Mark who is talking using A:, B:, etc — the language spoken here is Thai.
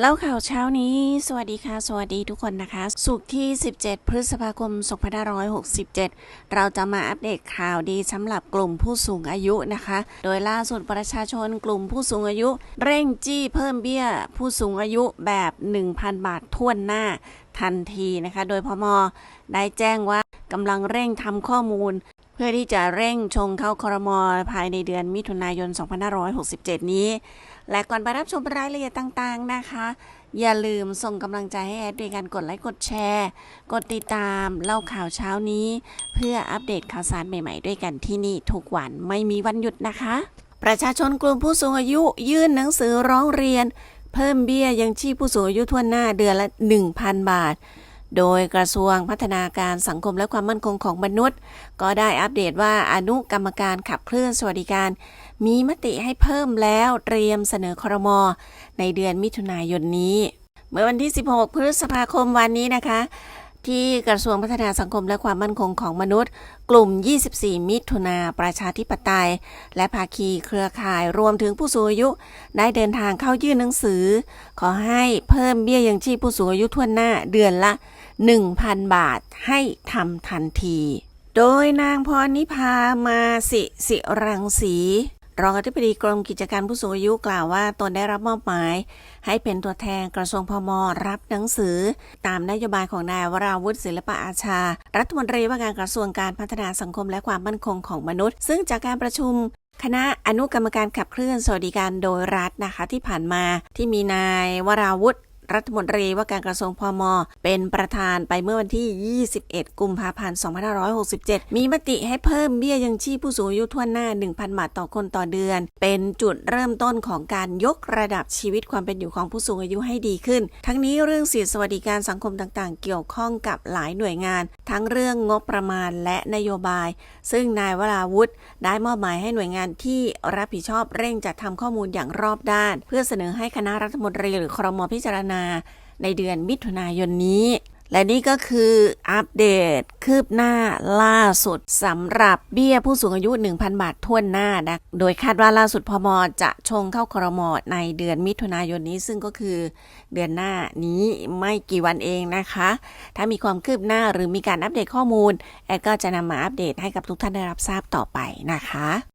A: เล่าข่าวเช้านี้ สวัสดีค่ะ สวัสดีทุกคนนะคะ สุกร์ที่ 17 พฤษภาคม 2567 เราจะมาอัปเดตข่าวดีสำหรับกลุ่มผู้สูงอายุนะคะ โดยล่าสุดประชาชนกลุ่มผู้สูงอายุ เร่งจี้เพิ่มเบี้ย ผู้สูงอายุแบบ 1,000 บาทท่วนหน้าทันทีนะคะ โดยพมได้แจ้งว่ากำลังเร่งทำข้อมูล เพื่อที่จะเร่งชงเข้าคอรมอภายในเดือนมิถุนายน 2567 นี้ และก่อนไปรับชมรายละเอียดต่างๆนะคะ อย่าลืมส่งกำลังใจให้แอดด้วยการกดไลค์กดแชร์ กดติดตามเล่าข่าวเช้านี้ เพื่ออัปเดตข่าวสารใหม่ๆ ด้วยกันที่นี่ทุกวันไม่มีวันหยุดนะคะ ประชาชนกลุ่มผู้สูงอายุยื่นหนังสือร้องเรียน เพิ่มเบี้ยยังชีพผู้สูงอายุทั่วหน้าเดือนละ 1,000 บาท โดยกระทรวงพัฒนาการสังคมและความมั่นคงของมนุษย์ ก็ได้อัปเดตว่าอนุกรรมการขับเคลื่อนสวัสดิการ มีมติให้เพิ่มแล้วเตรียมเสนอครม ในเดือนมิถุนายนนี้ เมื่อวันที่ 16 พฤษภาคมวันนี้นะคะที่กระทรวงพัฒนาสังคมและความมั่นคงของมนุษย์ กลุ่ม 24 มิถุนาประชาธิปไตย และภาคีเครือข่ายรวมถึงผู้สูงอายุ ได้เดินทางเข้ายื่นหนังสือ ขอให้เพิ่มเบี้ยยังชีพผู้สูงอายุทั่วหน้าเดือนละ 1,000 บาทให้ทำทันที โดยนางพรนิพามาสิสิรังสีรองอธิบดีกรมกิจการผู้สูงอายุกล่าวว่าตนได้รับมอบหมาย ให้เป็นตัวแทนกระทรวงพมรับหนังสือ ตามนโยบายของนายวราวุฒิศิลปะอาชา รัฐมนตรีว่าการกระทรวงการพัฒนาสังคมและความมั่นคงของมนุษย์ ซึ่งจากการประชุม คณะอนุกรรมการขับเคลื่อนสวัสดิการโดยรัฐนะคะที่ผ่านมาที่มีนายวราวุฒิ รัฐมนตรีว่าการกระทรวงพม เป็นประธานไปเมื่อวันที่ 21 กุมภาพันธ์ 2567 มีมติให้เพิ่มเบี้ยยังชีพผู้สูงอายุทั่วหน้า 1,000 บาทต่อคนต่อเดือน เป็นจุดเริ่มต้นของการยกระดับชีวิตความเป็นอยู่ของผู้สูงอายุให้ดีขึ้น ทั้งนี้เรื่องสิทธิสวัสดิการสังคมต่างๆ เกี่ยวข้องกับหลายหน่วยงาน ทั้งเรื่องงบประมาณและนโยบาย ซึ่งนายวราวุธได้มอบหมายให้หน่วยงานที่รับผิดชอบเร่งจัดทำข้อมูลอย่างรอบด้าน เพื่อเสนอให้คณะรัฐมนตรีหรือครมพิจารณาในเดือนมิถุนายนนี้ และนี่ก็คืออัปเดตคืบหน้าล่าสุดสำหรับเบี้ยผู้สูงอายุ 1,000 บาททวนหน้านะโดยคาดว่าล่าสุดพมจะชงเข้าครมในเดือนมิถุนายนนี้ ซึ่งก็คือเดือนหน้านี้ไม่กี่วันเองนะคะ ถ้ามีความคืบหน้าหรือมีการอัปเดตข้อมูล แอดก็จะนำมาอัปเดตให้กับทุกท่านได้รับทราบต่อไปนะคะ